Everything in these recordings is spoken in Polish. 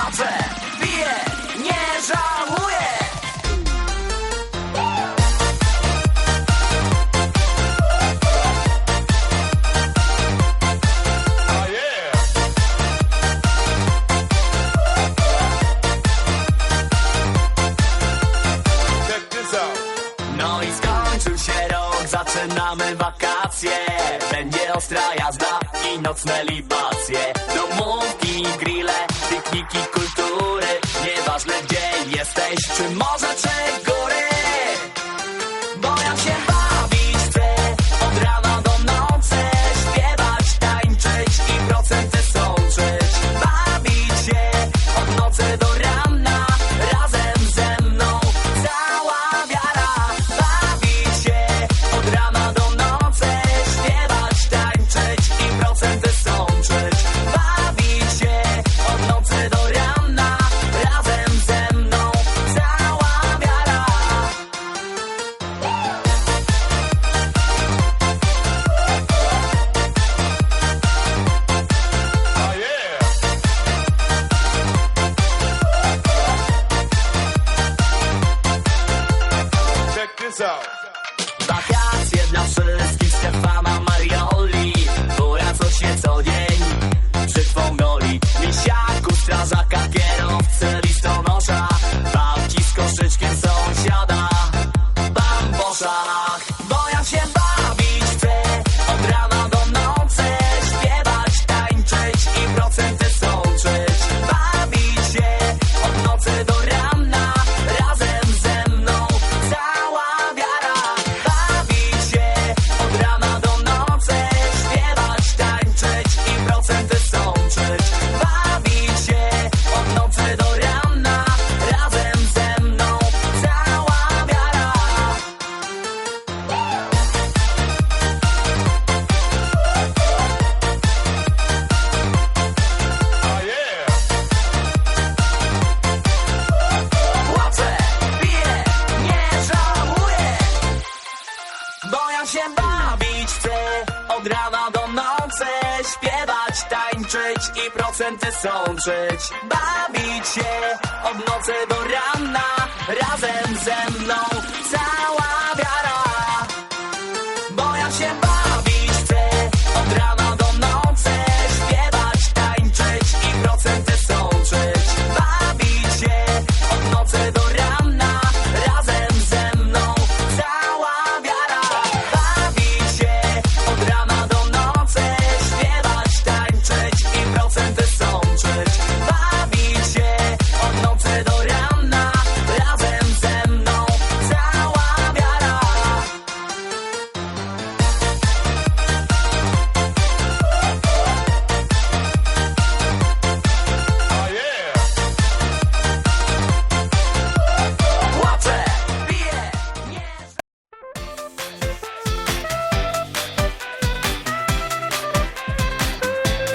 płacę, piję, nie żałuję. No i skończył się rok, zaczynamy wakacje Będzie ostra jazda i nocne libacje Domówki i grille techniki, kultury Nieważne gdzie jesteś, czy może czego święty sączyć. Bawić się od nocy do rana. Razem ze mną cała wiara. Bo ja się boję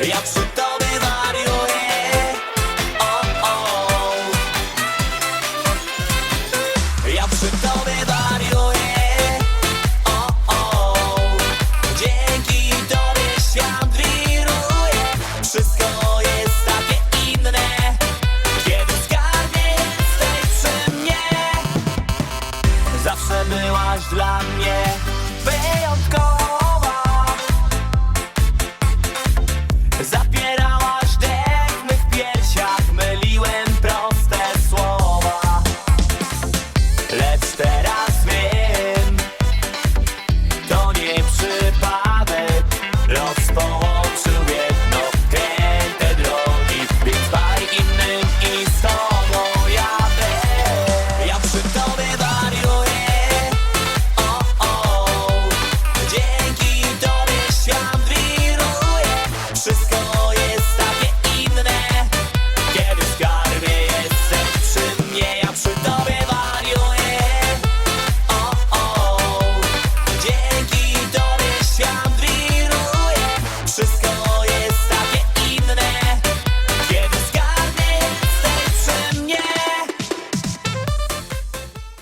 як судовий варіє, о-о, як судовий.